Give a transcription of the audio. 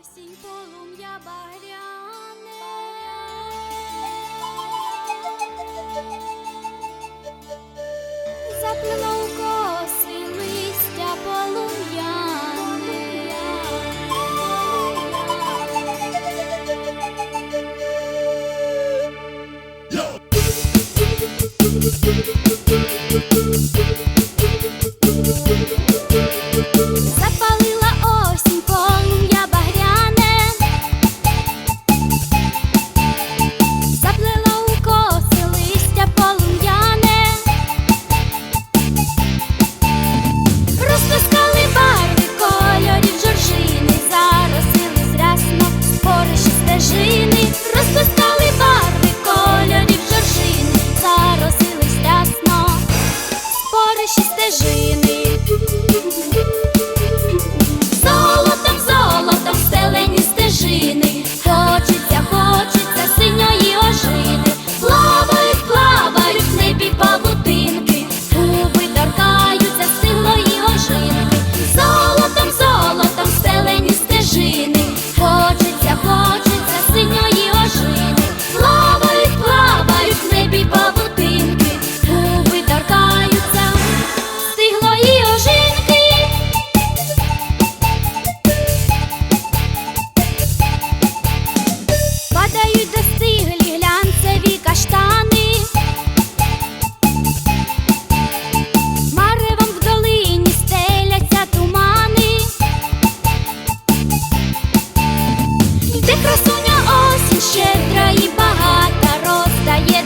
осінь полум'я багряне, заплинув коси листя полум'яне, полум'яне. наші стежини. красуня осінь щедра і багата роздає.